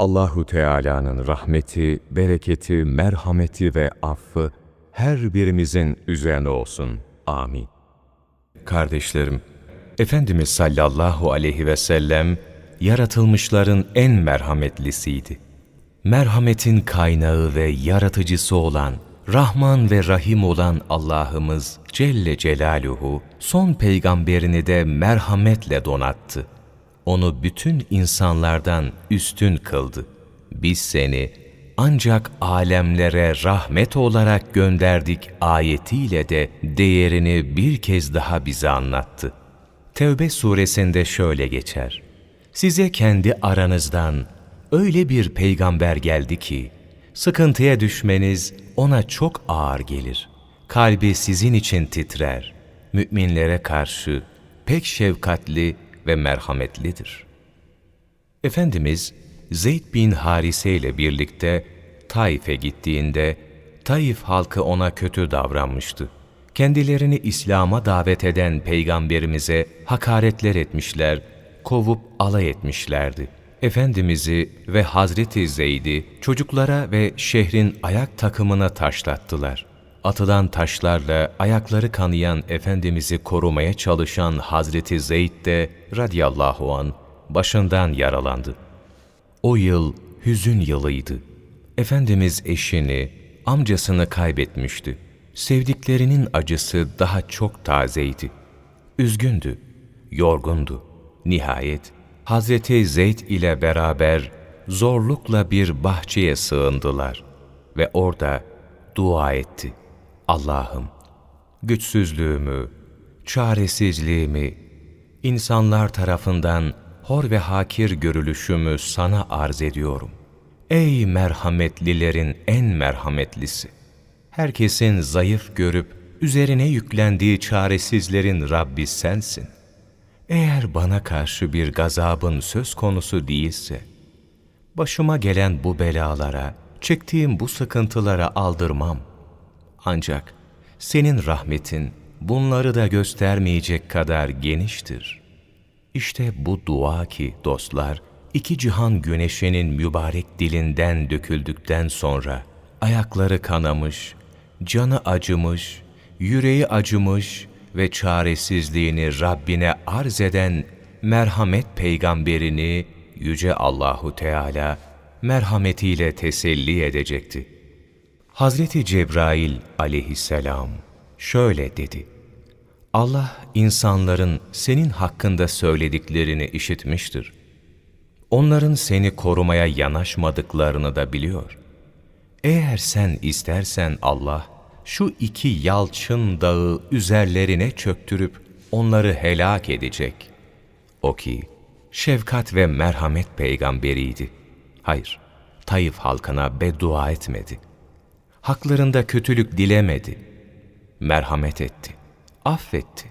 Allahu Teala'nın rahmeti, bereketi, merhameti ve affı her birimizin üzerine olsun. Amin. Kardeşlerim, Efendimiz sallallahu aleyhi ve sellem yaratılmışların en merhametlisiydi. Merhametin kaynağı ve yaratıcısı olan, Rahman ve Rahim olan Allah'ımız Celle Celaluhu son peygamberini de merhametle donattı. Onu bütün insanlardan üstün kıldı. Biz seni ancak alemlere rahmet olarak gönderdik ayetiyle de değerini bir kez daha bize anlattı. Tevbe suresinde şöyle geçer. Size kendi aranızdan öyle bir peygamber geldi ki, sıkıntıya düşmeniz ona çok ağır gelir. Kalbi sizin için titrer. Müminlere karşı pek şefkatli ve merhametlidir. Efendimiz Zeyd bin Harise ile birlikte Taif'e gittiğinde Taif halkı ona kötü davranmıştı. Kendilerini İslam'a davet eden peygamberimize hakaretler etmişler, kovup alay etmişlerdi. Efendimiz'i ve Hazreti Zeyd'i çocuklara ve şehrin ayak takımına taşlattılar. Atılan taşlarla ayakları kanayan Efendimiz'i korumaya çalışan Hazreti Zeyd de radiyallahu an başından yaralandı. O yıl hüzün yılıydı. Efendimiz eşini, amcasını kaybetmişti. Sevdiklerinin acısı daha çok tazeydi. Üzgündü, yorgundu. Nihayet Hazreti Zeyd ile beraber zorlukla bir bahçeye sığındılar ve orada dua etti. Allah'ım, güçsüzlüğümü, çaresizliğimi, insanlar tarafından hor ve hakir görülüşümü sana arz ediyorum. Ey merhametlilerin en merhametlisi! Herkesin zayıf görüp üzerine yüklendiği çaresizlerin Rabbi sensin. Eğer bana karşı bir gazabın söz konusu değilse, başıma gelen bu belalara, çektiğim bu sıkıntılara aldırmam. Ancak senin rahmetin bunları da göstermeyecek kadar geniştir. İşte bu dua ki dostlar, iki cihan güneşinin mübarek dilinden döküldükten sonra ayakları kanamış, canı acımış, yüreği acımış ve çaresizliğini Rabbine arz eden merhamet peygamberini yüce Allahu Teala merhametiyle teselli edecekti. Hazreti Cebrail aleyhisselam şöyle dedi. Allah insanların senin hakkında söylediklerini işitmiştir. Onların seni korumaya yanaşmadıklarını da biliyor. Eğer sen istersen Allah, şu iki yalçın dağı üzerlerine çöktürüp onları helak edecek. O ki, şefkat ve merhamet peygamberiydi. Hayır, Taif halkına beddua etmedi. Haklarında kötülük dilemedi. Merhamet etti, affetti.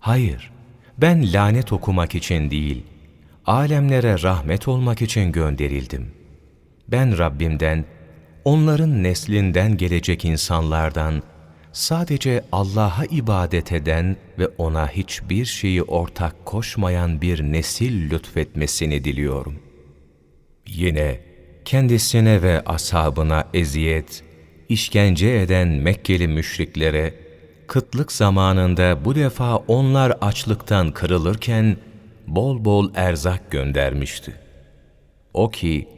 Hayır, ben lanet okumak için değil, alemlere rahmet olmak için gönderildim. Ben Rabbimden, onların neslinden gelecek insanlardan sadece Allah'a ibadet eden ve ona hiçbir şeyi ortak koşmayan bir nesil lütfetmesini diliyorum. Yine kendisine ve ashabına eziyet, işkence eden Mekkeli müşriklere, kıtlık zamanında bu defa onlar açlıktan kırılırken bol bol erzak göndermişti. O ki,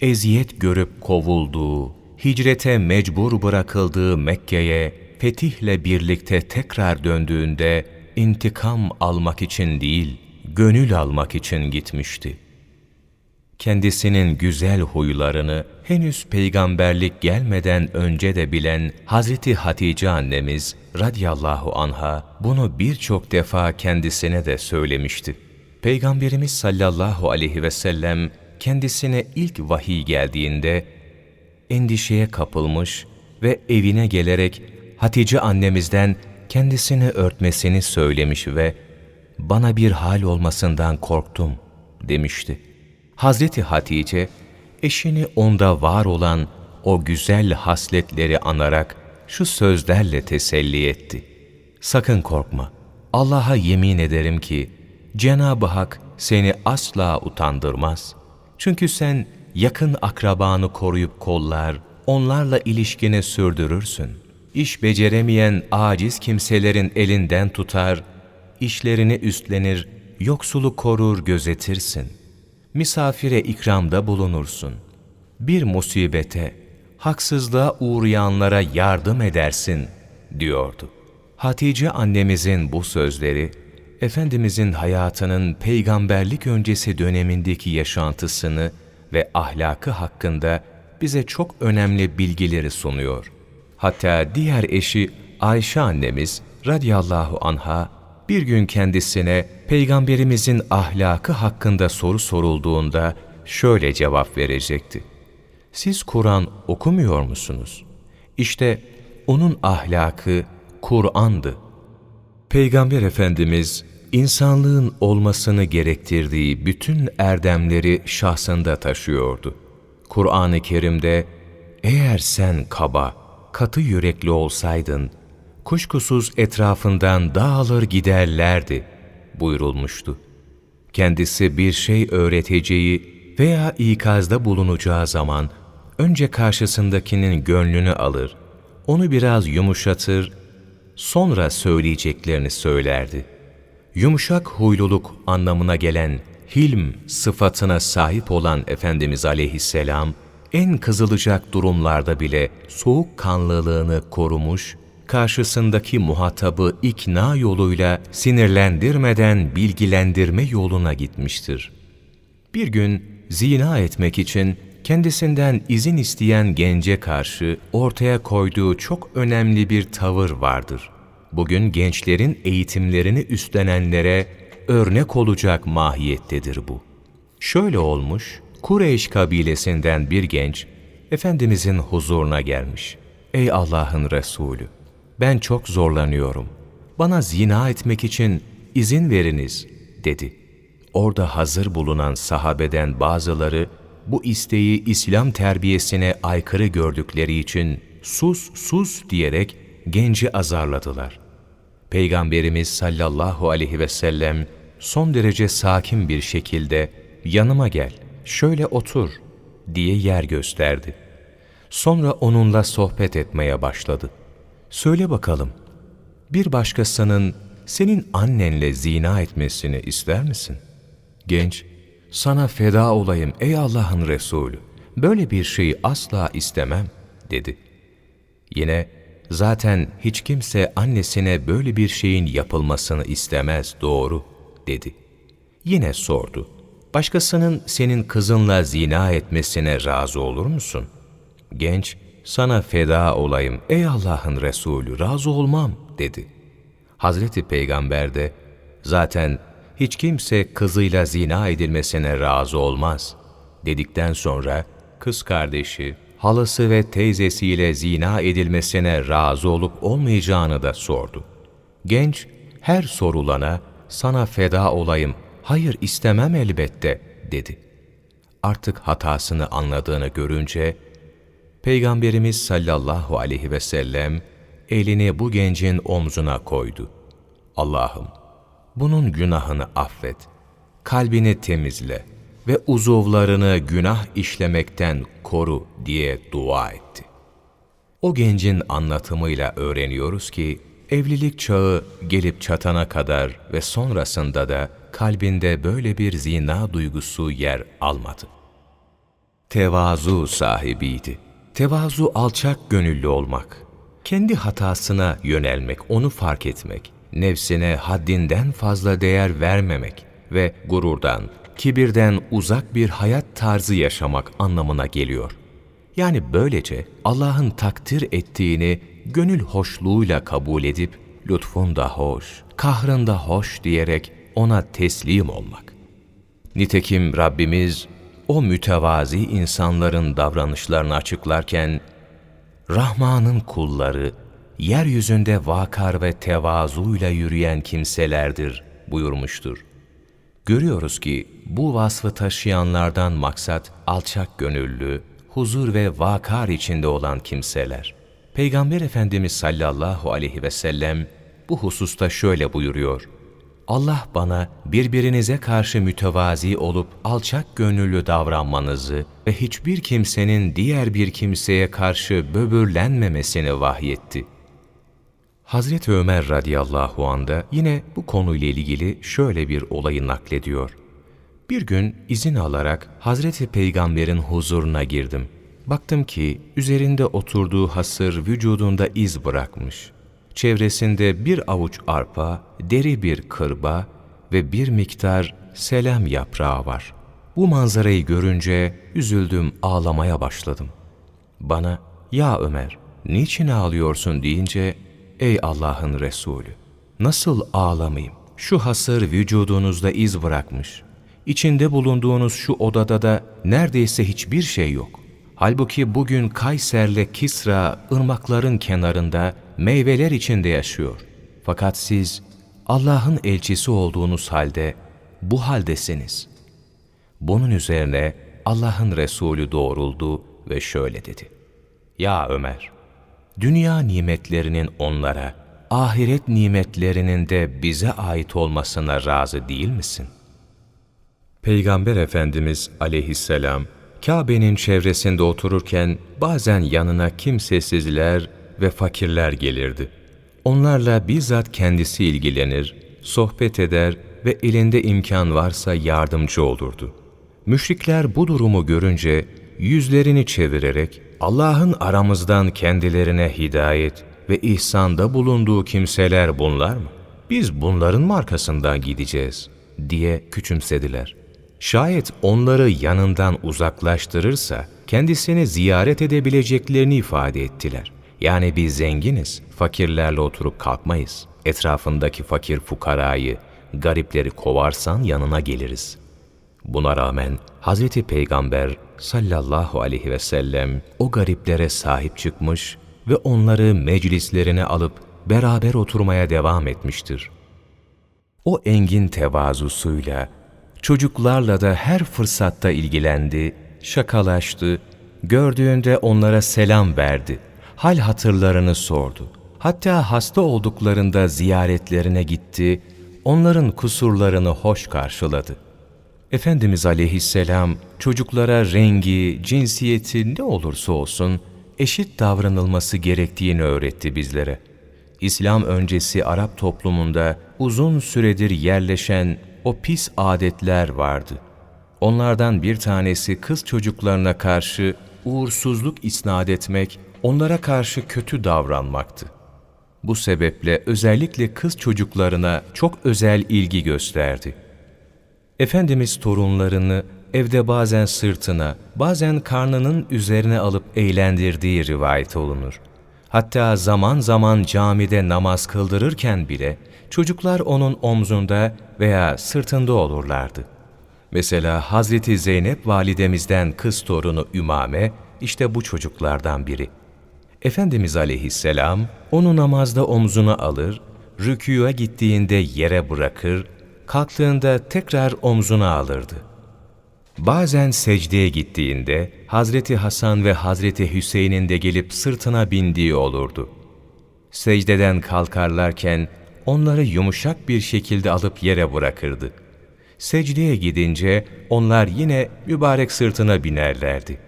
eziyet görüp kovulduğu, hicrete mecbur bırakıldığı Mekke'ye fetihle birlikte tekrar döndüğünde intikam almak için değil, gönül almak için gitmişti. Kendisinin güzel huylarını henüz peygamberlik gelmeden önce de bilen Hazreti Hatice annemiz radiyallahu anha bunu birçok defa kendisine de söylemişti. Peygamberimiz sallallahu aleyhi ve sellem kendisine ilk vahiy geldiğinde endişeye kapılmış ve evine gelerek Hatice annemizden kendisini örtmesini söylemiş ve bana bir hal olmasından korktum demişti. Hazreti Hatice eşini onda var olan o güzel hasletleri anarak şu sözlerle teselli etti. Sakın korkma. Allah'a yemin ederim ki Cenab-ı Hak seni asla utandırmaz. Çünkü sen yakın akrabanı koruyup kollar, onlarla ilişkini sürdürürsün. İş beceremeyen aciz kimselerin elinden tutar, işlerini üstlenir, yoksulu korur gözetirsin. Misafire ikramda bulunursun. Bir musibete, haksızlığa uğrayanlara yardım edersin, diyordu. Hatice annemizin bu sözleri, Efendimizin hayatının peygamberlik öncesi dönemindeki yaşantısını ve ahlakı hakkında bize çok önemli bilgileri sunuyor. Hatta diğer eşi Ayşe annemiz radıyallahu anha bir gün kendisine peygamberimizin ahlakı hakkında soru sorulduğunda şöyle cevap verecekti. Siz Kur'an okumuyor musunuz? İşte onun ahlakı Kur'an'dı. Peygamber Efendimiz, insanlığın olmasını gerektirdiği bütün erdemleri şahsında taşıyordu. Kur'an-ı Kerim'de, eğer sen kaba, katı yürekli olsaydın, kuşkusuz etrafından dağılır giderlerdi buyurulmuştu. Kendisi bir şey öğreteceği veya ikazda bulunacağı zaman, önce karşısındakinin gönlünü alır, onu biraz yumuşatır, sonra söyleyeceklerini söylerdi. Yumuşak huyluluk anlamına gelen hilm sıfatına sahip olan Efendimiz aleyhisselam, en kızılacak durumlarda bile soğukkanlılığını korumuş, karşısındaki muhatabı ikna yoluyla sinirlendirmeden bilgilendirme yoluna gitmiştir. Bir gün zina etmek için kendisinden izin isteyen gence karşı ortaya koyduğu çok önemli bir tavır vardır. Bugün gençlerin eğitimlerini üstlenenlere örnek olacak mahiyettedir bu. Şöyle olmuş, Kureyş kabilesinden bir genç, Efendimizin huzuruna gelmiş. Ey Allah'ın Resulü, ben çok zorlanıyorum. Bana zina etmek için izin veriniz, dedi. Orada hazır bulunan sahabeden bazıları, bu isteği İslam terbiyesine aykırı gördükleri için sus sus diyerek genci azarladılar. Peygamberimiz sallallahu aleyhi ve sellem son derece sakin bir şekilde yanıma gel, şöyle otur diye yer gösterdi. Sonra onunla sohbet etmeye başladı. Söyle bakalım, bir başkasının senin annenle zina etmesini ister misin? Genç, sana feda olayım ey Allah'ın Resulü. Böyle bir şeyi asla istemem, dedi. Yine, zaten hiç kimse annesine böyle bir şeyin yapılmasını istemez, doğru, dedi. Yine sordu. Başkasının senin kızınla zina etmesine razı olur musun? Genç, sana feda olayım ey Allah'ın Resulü, razı olmam, dedi. Hazreti Peygamber de, zaten hiç kimse kızıyla zina edilmesine razı olmaz dedikten sonra kız kardeşi, halası ve teyzesiyle zina edilmesine razı olup olmayacağını da sordu. Genç her sorulana sana feda olayım, hayır istemem elbette dedi. Artık hatasını anladığını görünce Peygamberimiz sallallahu aleyhi ve sellem elini bu gencin omzuna koydu. Allah'ım bunun günahını affet, kalbini temizle ve uzuvlarını günah işlemekten koru diye dua etti. O gencin anlatımıyla öğreniyoruz ki, evlilik çağı gelip çatana kadar ve sonrasında da kalbinde böyle bir zina duygusu yer almadı. Tevazu sahibiydi. Tevazu alçak gönüllü olmak, kendi hatasına yönelmek, onu fark etmek, nefsine haddinden fazla değer vermemek ve gururdan, kibirden uzak bir hayat tarzı yaşamak anlamına geliyor. Yani böylece Allah'ın takdir ettiğini gönül hoşluğuyla kabul edip lütfun da hoş, kahrın da hoş diyerek ona teslim olmak. Nitekim Rabbimiz o mütevazi insanların davranışlarını açıklarken Rahman'ın kulları yeryüzünde vakar ve tevazuyla yürüyen kimselerdir buyurmuştur. Görüyoruz ki bu vasfı taşıyanlardan maksat alçak gönüllü, huzur ve vakar içinde olan kimseler. Peygamber Efendimiz sallallahu aleyhi ve sellem bu hususta şöyle buyuruyor. Allah bana birbirinize karşı mütevazi olup alçak gönüllü davranmanızı ve hiçbir kimsenin diğer bir kimseye karşı böbürlenmemesini vahyetti. Hazreti Ömer radıyallahu anh da yine bu konuyla ilgili şöyle bir olayı naklediyor. Bir gün izin alarak Hazreti Peygamber'in huzuruna girdim. Baktım ki üzerinde oturduğu hasır vücudunda iz bırakmış. Çevresinde bir avuç arpa, deri bir kırba ve bir miktar selam yaprağı var. Bu manzarayı görünce üzüldüm, ağlamaya başladım. Bana, ya Ömer, niçin ağlıyorsun deyince, ey Allah'ın Resulü, nasıl ağlamayayım? Şu hasır vücudunuzda iz bırakmış. İçinde bulunduğunuz şu odada da neredeyse hiçbir şey yok. Halbuki bugün Kayser'le Kisra ırmakların kenarında meyveler içinde yaşıyor. Fakat siz Allah'ın elçisi olduğunuz halde bu haldesiniz. Bunun üzerine Allah'ın Resulü doğruldu ve şöyle dedi. Ya Ömer, dünya nimetlerinin onlara, ahiret nimetlerinin de bize ait olmasına razı değil misin? Peygamber Efendimiz aleyhisselam, Kabe'nin çevresinde otururken bazen yanına kimsesizler ve fakirler gelirdi. Onlarla bizzat kendisi ilgilenir, sohbet eder ve elinde imkan varsa yardımcı olurdu. Müşrikler bu durumu görünce yüzlerini çevirerek Allah'ın aramızdan kendilerine hidayet ve ihsanda bulunduğu kimseler bunlar mı? Biz bunların markasından gideceğiz diye küçümsediler. Şayet onları yanından uzaklaştırırsa kendisini ziyaret edebileceklerini ifade ettiler. Yani biz zenginiz, fakirlerle oturup kalkmayız. Etrafındaki fakir fukarayı, garipleri kovarsan yanına geliriz. Buna rağmen Hazreti Peygamber sallallahu aleyhi ve sellem o gariplere sahip çıkmış ve onları meclislerine alıp beraber oturmaya devam etmiştir. O engin tevazusuyla çocuklarla da her fırsatta ilgilendi, şakalaştı, gördüğünde onlara selam verdi, hal hatırlarını sordu. Hatta hasta olduklarında ziyaretlerine gitti, onların kusurlarını hoş karşıladı. Efendimiz aleyhisselam çocuklara rengi, cinsiyeti ne olursa olsun eşit davranılması gerektiğini öğretti bizlere. İslam öncesi Arap toplumunda uzun süredir yerleşen o pis adetler vardı. Onlardan bir tanesi kız çocuklarına karşı uğursuzluk isnat etmek, onlara karşı kötü davranmaktı. Bu sebeple özellikle kız çocuklarına çok özel ilgi gösterdi. Efendimiz torunlarını evde bazen sırtına, bazen karnının üzerine alıp eğlendirdiği rivayet olunur. Hatta zaman zaman camide namaz kıldırırken bile çocuklar onun omzunda veya sırtında olurlardı. Mesela Hazreti Zeynep validemizden kız torunu Ümame işte bu çocuklardan biri. Efendimiz aleyhisselam onu namazda omzuna alır, rükûya gittiğinde yere bırakır, kalktığında tekrar omzuna alırdı. Bazen secdeye gittiğinde Hazreti Hasan ve Hazreti Hüseyin'in de gelip sırtına bindiği olurdu. Secdeden kalkarlarken onları yumuşak bir şekilde alıp yere bırakırdı. Secdeye gidince onlar yine mübarek sırtına binerlerdi.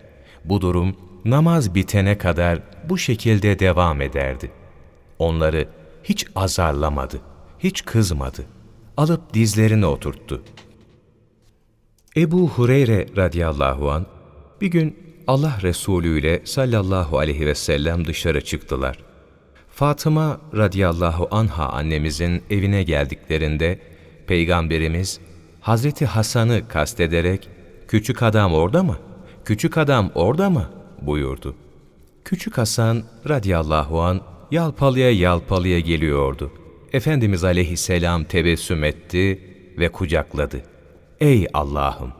Bu durum namaz bitene kadar bu şekilde devam ederdi. Onları hiç azarlamadı, hiç kızmadı. Alıp dizlerine oturttu. Ebu Hureyre radıyallahu an bir gün Allah Resulü ile sallallahu aleyhi ve sellem dışarı çıktılar. Fatıma radıyallahu anha annemizin evine geldiklerinde Peygamberimiz Hazreti Hasan'ı kastederek küçük adam orada mı? Küçük adam orada mı? buyurdu. Küçük Hasan radıyallahu an yalpalıya yalpalıya geliyordu. Efendimiz aleyhisselam tebessüm etti ve kucakladı. Ey Allah'ım!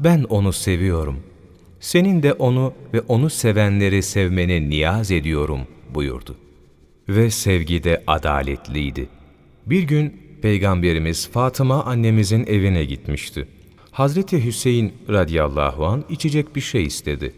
Ben onu seviyorum. Senin de onu ve onu sevenleri sevmeni niyaz ediyorum buyurdu. Ve sevgi de adaletliydi. Bir gün Peygamberimiz Fatıma annemizin evine gitmişti. Hazreti Hüseyin radıyallahu an içecek bir şey istedi.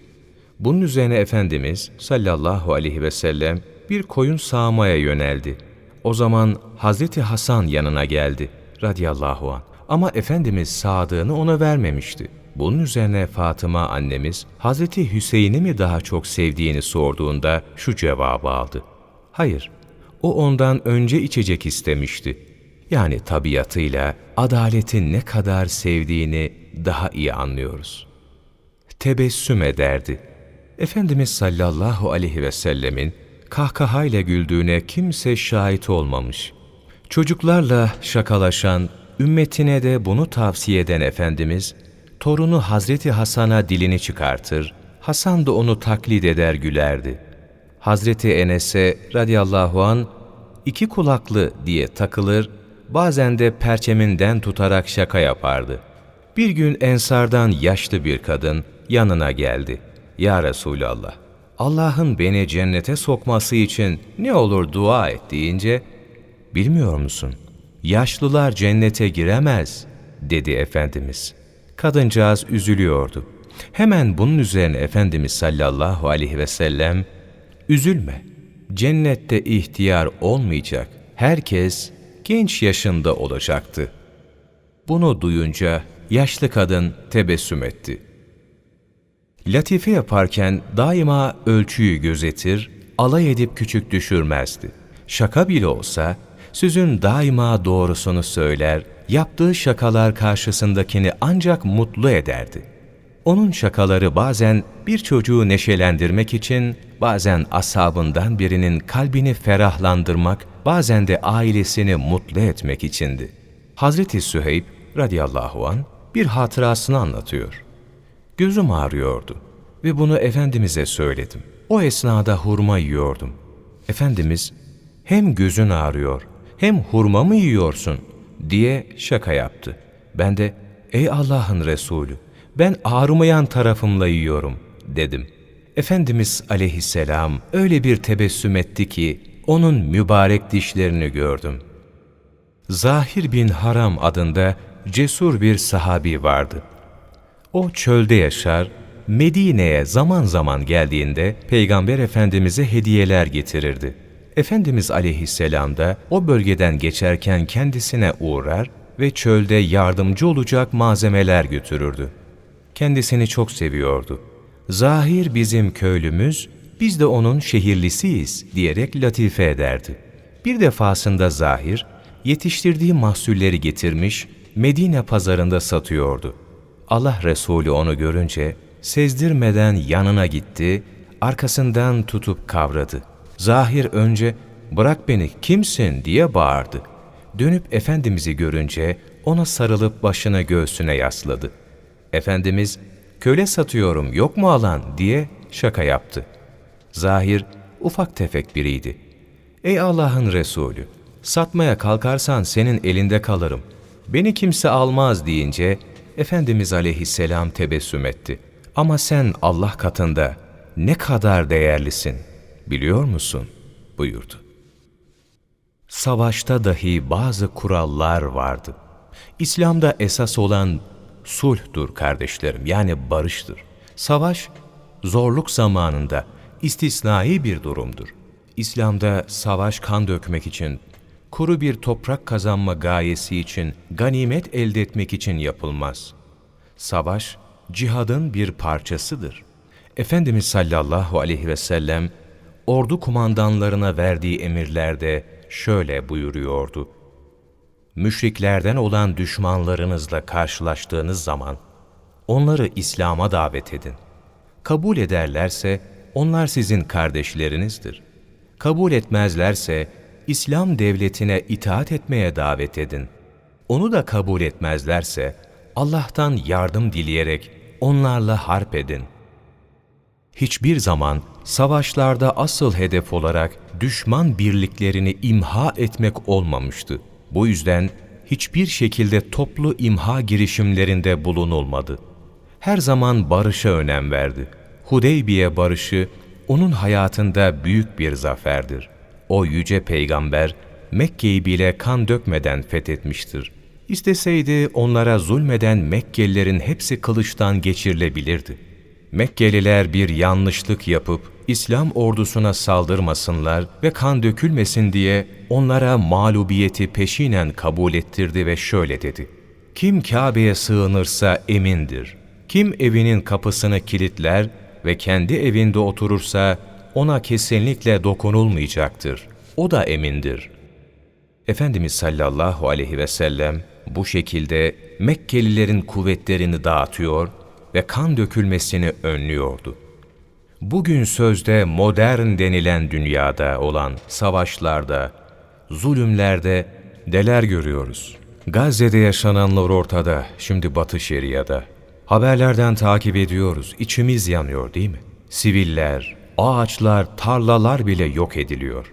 Bunun üzerine Efendimiz sallallahu aleyhi ve sellem bir koyun sağmaya yöneldi. O zaman Hazreti Hasan yanına geldi radıyallahu an. Ama Efendimiz sağdığını ona vermemişti. Bunun üzerine Fatıma annemiz Hazreti Hüseyin'i mi daha çok sevdiğini sorduğunda şu cevabı aldı. Hayır, o ondan önce içecek istemişti. Yani tabiatıyla adaletin ne kadar sevdiğini daha iyi anlıyoruz. Tebessüm ederdi. Efendimiz sallallahu aleyhi ve sellemin kahkahayla güldüğüne kimse şahit olmamış. Çocuklarla şakalaşan, ümmetine de bunu tavsiye eden Efendimiz, torunu Hazreti Hasan'a dilini çıkartır, Hasan da onu taklit eder gülerdi. Hazreti Enes'e radıyallahu an iki kulaklı diye takılır, bazen de perçeminden tutarak şaka yapardı. Bir gün Ensardan yaşlı bir kadın yanına geldi. Ya Resulallah, Allah'ın beni cennete sokması için ne olur dua et deyince, bilmiyor musun? Yaşlılar cennete giremez, dedi Efendimiz. Kadıncağız üzülüyordu. Hemen bunun üzerine Efendimiz sallallahu aleyhi ve sellem, üzülme, cennette ihtiyar olmayacak, herkes genç yaşında olacaktı. Bunu duyunca yaşlı kadın tebessüm etti. Latife yaparken daima ölçüyü gözetir, alay edip küçük düşürmezdi. Şaka bile olsa sözün daima doğrusunu söyler, yaptığı şakalar karşısındakini ancak mutlu ederdi. Onun şakaları bazen bir çocuğu neşelendirmek için, bazen asabından birinin kalbini ferahlandırmak, bazen de ailesini mutlu etmek içindi. Hazreti Süheyb radıyallahu an bir hatırasını anlatıyor. Gözüm ağrıyordu ve bunu Efendimiz'e söyledim. O esnada hurma yiyordum. Efendimiz, hem gözün ağrıyor hem hurma mı yiyorsun diye şaka yaptı. Ben de, ey Allah'ın Resulü, ben ağrımayan tarafımla yiyorum dedim. Efendimiz aleyhisselam öyle bir tebessüm etti ki onun mübarek dişlerini gördüm. Zahir bin Haram adında cesur bir sahabi vardı. O çölde yaşar, Medine'ye zaman zaman geldiğinde Peygamber Efendimiz'e hediyeler getirirdi. Efendimiz aleyhisselam da o bölgeden geçerken kendisine uğrar ve çölde yardımcı olacak malzemeler götürürdü. Kendisini çok seviyordu. Zahir bizim köylümüz, biz de onun şehirlisiyiz diyerek latife ederdi. Bir defasında Zahir, yetiştirdiği mahsulleri getirmiş, Medine pazarında satıyordu. Allah Resulü onu görünce sezdirmeden yanına gitti, arkasından tutup kavradı. Zahir önce bırak beni kimsin diye bağırdı. Dönüp Efendimiz'i görünce ona sarılıp başını göğsüne yasladı. Efendimiz köle satıyorum yok mu alan diye şaka yaptı. Zahir ufak tefek biriydi. Ey Allah'ın Resulü satmaya kalkarsan senin elinde kalırım. Beni kimse almaz deyince Efendimiz aleyhisselam tebessüm etti. Ama sen Allah katında ne kadar değerlisin biliyor musun? buyurdu. Savaşta dahi bazı kurallar vardı. İslam'da esas olan sulhtur kardeşlerim yani barıştır. Savaş zorluk zamanında istisnai bir durumdur. İslam'da savaş kan dökmek için, kuru bir toprak kazanma gayesi için, ganimet elde etmek için yapılmaz. Savaş, cihadın bir parçasıdır. Efendimiz sallallahu aleyhi ve sellem, ordu kumandanlarına verdiği emirlerde şöyle buyuruyordu. Müşriklerden olan düşmanlarınızla karşılaştığınız zaman, onları İslam'a davet edin. Kabul ederlerse, onlar sizin kardeşlerinizdir. Kabul etmezlerse, İslam devletine itaat etmeye davet edin. Onu da kabul etmezlerse, Allah'tan yardım dileyerek onlarla harp edin. Hiçbir zaman savaşlarda asıl hedef olarak düşman birliklerini imha etmek olmamıştı. Bu yüzden hiçbir şekilde toplu imha girişimlerinde bulunulmadı. Her zaman barışa önem verdi. Hudeybiye barışı onun hayatında büyük bir zaferdir. O yüce peygamber Mekke'yi bile kan dökmeden fethetmiştir. İsteseydi onlara zulmeden Mekkelilerin hepsi kılıçtan geçirilebilirdi. Mekkeliler bir yanlışlık yapıp İslam ordusuna saldırmasınlar ve kan dökülmesin diye onlara mağlubiyeti peşinen kabul ettirdi ve şöyle dedi. Kim Kabe'ye sığınırsa emindir. Kim evinin kapısını kilitler ve kendi evinde oturursa ona kesinlikle dokunulmayacaktır. O da emindir. Efendimiz sallallahu aleyhi ve sellem bu şekilde Mekkelilerin kuvvetlerini dağıtıyor ve kan dökülmesini önlüyordu. Bugün sözde modern denilen dünyada olan savaşlarda, zulümlerde neler görüyoruz? Gazze'de yaşananlar ortada, şimdi Batı Şeria'da. Haberlerden takip ediyoruz, içimiz yanıyor değil mi? Siviller, ağaçlar, tarlalar bile yok ediliyor.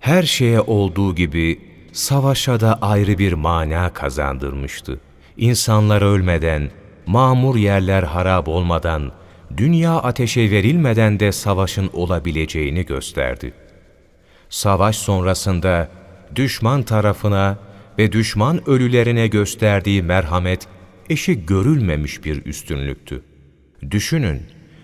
Her şeye olduğu gibi savaşa da ayrı bir mana kazandırmıştı. İnsanlar ölmeden, mamur yerler harap olmadan, dünya ateşe verilmeden de savaşın olabileceğini gösterdi. Savaş sonrasında düşman tarafına ve düşman ölülerine gösterdiği merhamet eşi görülmemiş bir üstünlüktü. Düşünün,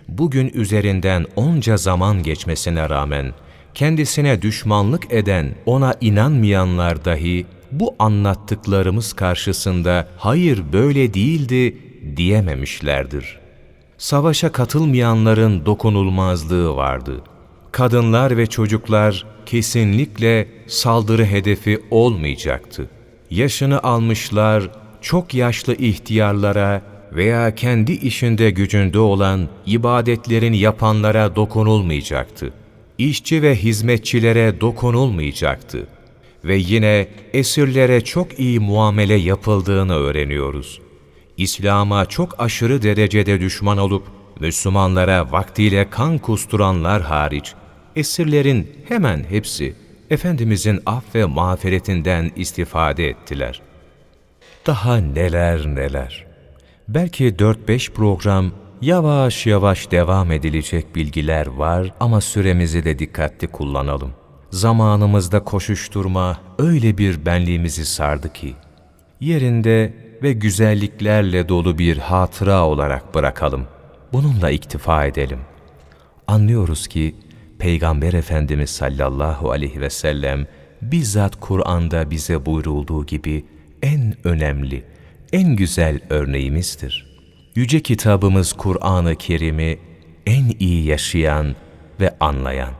bugün üzerinden onca zaman geçmesine rağmen kendisine düşmanlık eden, ona inanmayanlar dahi bu anlattıklarımız karşısında hayır böyle değildi diyememişlerdir. Savaşa katılmayanların dokunulmazlığı vardı. Kadınlar ve çocuklar kesinlikle saldırı hedefi olmayacaktı. Yaşını almışlar, çok yaşlı ihtiyarlara veya kendi işinde gücünde olan ibadetlerin yapanlara dokunulmayacaktı. İşçi ve hizmetçilere dokunulmayacaktı. Ve yine esirlere çok iyi muamele yapıldığını öğreniyoruz. İslam'a çok aşırı derecede düşman olup Müslümanlara vaktiyle kan kusturanlar hariç esirlerin hemen hepsi Efendimizin af ve mağfiretinden istifade ettiler. Daha neler neler. Belki 4-5 program yavaş yavaş devam edilecek bilgiler var ama süremizi de dikkatli kullanalım. Zamanımızda koşuşturma öyle bir benliğimizi sardı ki, yerinde ve güzelliklerle dolu bir hatıra olarak bırakalım. Bununla iktifa edelim. Anlıyoruz ki Peygamber Efendimiz sallallahu aleyhi ve sellem bizzat Kur'an'da bize buyurulduğu gibi en önemli, en güzel örneğimizdir. Yüce kitabımız Kur'an-ı Kerim'i en iyi yaşayan ve anlayan,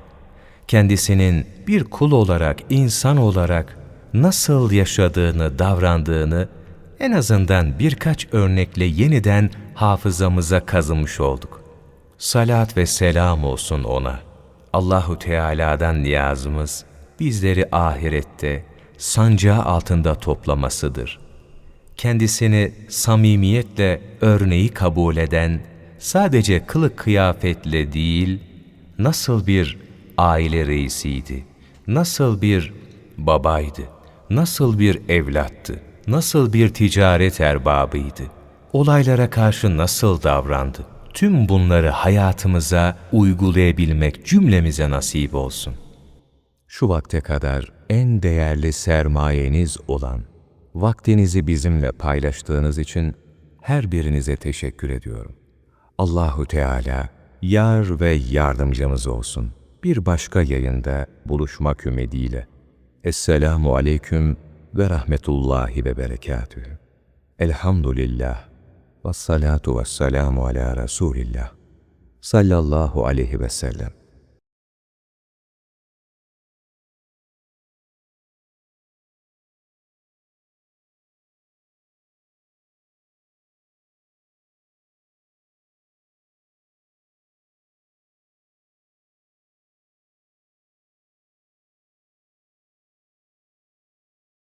kendisinin bir kul olarak, insan olarak nasıl yaşadığını, davrandığını en azından birkaç örnekle yeniden hafızamıza kazımış olduk. Salat ve selam olsun ona. Allahu Teala'dan niyazımız bizleri ahirette sancağı altında toplamasıdır. Kendisini samimiyetle örneği kabul eden, sadece kılık kıyafetle değil, nasıl bir aile reisiydi, nasıl bir babaydı, nasıl bir evlattı, nasıl bir ticaret erbabıydı, olaylara karşı nasıl davrandı, tüm bunları hayatımıza uygulayabilmek cümlemize nasip olsun. Şu vakte kadar en değerli sermayeniz olan vaktinizi bizimle paylaştığınız için her birinize teşekkür ediyorum. Allahu Teala yar ve yardımcımız olsun. Bir başka yayında buluşmak ümidiyle. Esselamu aleyküm ve rahmetullahi ve berekatühü. Elhamdülillah ve salatu ve selamu ala Resulillah sallallahu aleyhi ve sellem.